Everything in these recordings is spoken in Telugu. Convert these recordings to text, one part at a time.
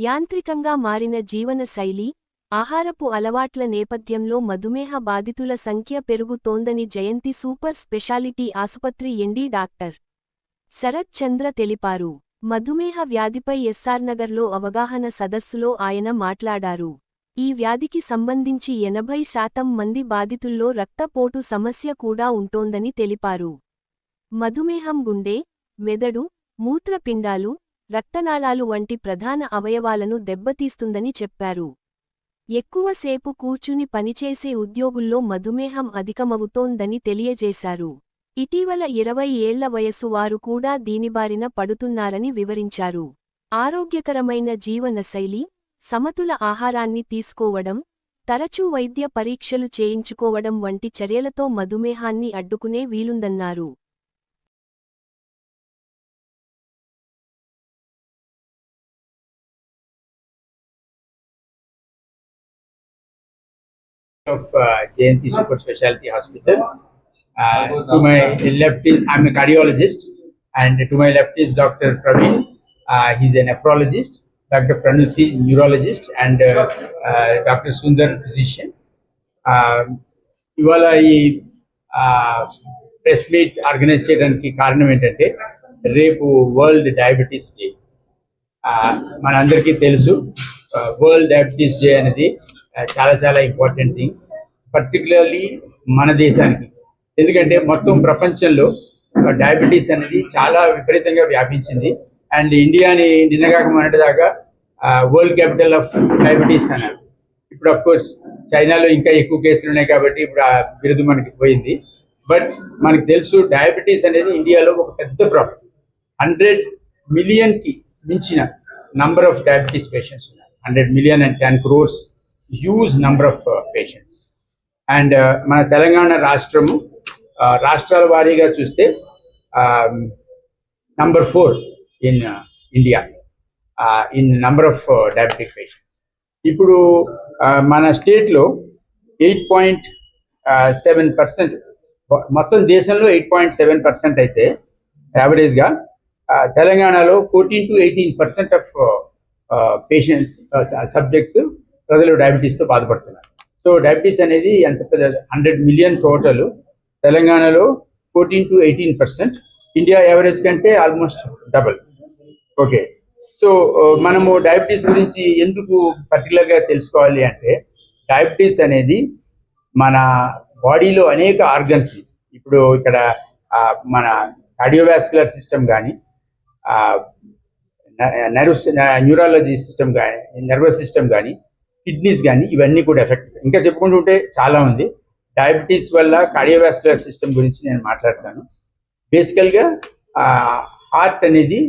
యాంత్రికంగా మారిన జీవన శైలి ఆహారపు అలవాట్ల నేపథ్యంలో మధుమేహ బాధితుల సంఖ్య పెరుగుతోందని జయంతి సూపర్ స్పెషాలిటీ ఆసుపత్రి ఎండీ డాక్టర్ శరత్ చంద్ర తెలిపారు. మధుమేహ వ్యాధిపై ఎస్ఆర్నగర్లో అవగాహన సదస్సులో ఆయన మాట్లాడారు. ఈ వ్యాధికి సంబంధించి ఎనభై శాతం మంది బాధితుల్లో రక్తపోటు సమస్య కూడా ఉంటోందని తెలిపారు. మధుమేహం గుండె మెదడు మూత్రపిండాలు రక్తనాళాలు వంటి ప్రధాన అవయవాలను దెబ్బతీస్తుందని చెప్పారు. ఎక్కువసేపు కూర్చుని పనిచేసే ఉద్యోగుల్లో మధుమేహం అధికమవుతోందని తెలియజేశారు. ఇటీవల ఇరవై ఏళ్ళ వయసు వారు కూడా దీనిబారిన పడుతున్నారని వివరించారు. ఆరోగ్యకరమైన జీవనశైలి సమతుల ఆహారాన్ని తీసుకోవడం తరచూ వైద్య పరీక్షలు చేయించుకోవడం వంటి చర్యలతో మధుమేహాన్ని అడ్డుకునే వీలుందన్నారు. Of uh, Jayanti Super Specialty Hospital. Uh, to my left is I'm a cardiologist, and to my left is Dr. Praveen. Uh, he's a nephrologist. Dr. Pranuthi, neurologist, and uh, uh, Dr. Sundar, physician. ఇవాళ ఈ ప్రెస్ మీట్ ఆర్గనైజ్ చేయడానికి కారణం ఏంటంటే రేపు వరల్డ్ డయాబెటీస్ డే మనందరికీ తెలుసు వరల్డ్ డయాబెటీస్ డే అనేది చాలా చాలా ఇంపార్టెంట్ థింగ్ పర్టికులర్లీ మన దేశానికి. ఎందుకంటే మొత్తం ప్రపంచంలో డయాబెటీస్ అనేది చాలా విపరీతంగా వ్యాపించింది. అండ్ ఇండియాని నిన్నగాక మొన్నటిదాకా వరల్డ్ క్యాపిటల్ ఆఫ్ డయాబెటీస్ అన్నారు. ఇప్పుడు అఫ్ కోర్స్ చైనాలో ఇంకా ఎక్కువ కేసులు ఉన్నాయి కాబట్టి ఇప్పుడు ఆ బిరుదు మనకి పోయింది. బట్ మనకు తెలుసు డయాబెటీస్ అనేది ఇండియాలో ఒక పెద్ద ప్రాబ్లం హండ్రెడ్ మిలియన్కి మించిన నంబర్ ఆఫ్ డయాబెటీస్ పేషెంట్స్ ఉన్నారు. Hundred million and ten crores huge number of patients and మన తెలంగాణ రాష్ట్రము రాష్ట్రాల వారీగా చూస్తే number four in India in number of diabetic patients ఇప్పుడు మన స్టేట్లో ఎయిట్ పాయింట్ సెవెన్ పర్సెంట్ మొత్తం దేశంలో ఎయిట్ పాయింట్ సెవెన్ పర్సెంట్ అయితే యావరేజ్గా తెలంగాణలో fourteen to eighteen percent of patients subjects ప్రజలు డయాబెటీస్తో బాధపడుతున్నారు. సో డయాబెటీస్ అనేది ఎంత పెద్ద హండ్రెడ్ మిలియన్ టోటల్ తెలంగాణలో fourteen to eighteen percent. India average కంటే ఆల్మోస్ట్ డబల్. ఓకే. సో మనము డయాబెటీస్ గురించి ఎందుకు పర్టికులర్గా తెలుసుకోవాలి అంటే డయాబెటీస్ అనేది మన బాడీలో అనేక ఆర్గన్స్ ఇప్పుడు ఇక్కడ ఆ, మన కార్డియోవాస్కులర్ సిస్టమ్ కానీ నర్వస్ న్యూరాలజీ సిస్టమ్ కానీ నర్వస్ సిస్టమ్ కానీ కిడ్నీస్ కానీ ఇవన్నీ కూడా ఎఫెక్ట్ ఇంకా చెప్పుకుంటుంటే చాలా ఉంది. డయాబెటీస్ వల్ల కార్డియోవాస్కులర్ సిస్టమ్ గురించి నేను మాట్లాడతాను. బేసికల్గా హార్ట్ అనేది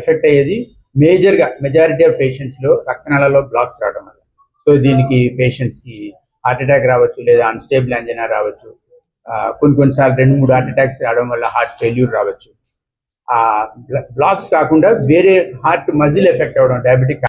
ఎఫెక్ట్ అయ్యేది మేజర్గా మెజారిటీ ఆఫ్ పేషెంట్స్లో రక్తనాళాల్లో బ్లాక్స్ రావడం వల్ల. సో దీనికి పేషెంట్స్కి హార్ట్ అటాక్ రావచ్చు లేదా అన్స్టేబుల్ అంజనా రావచ్చు. కొన్ని కొన్నిసార్లు రెండు మూడు హార్ట్ అటాక్స్ రావడం వల్ల హార్ట్ ఫెయిల్యూర్ రావచ్చు. బ్లాక్స్ కాకుండా వేరే హార్ట్ మజిల్ ఎఫెక్ట్ అవ్వడం డయాబెటిక్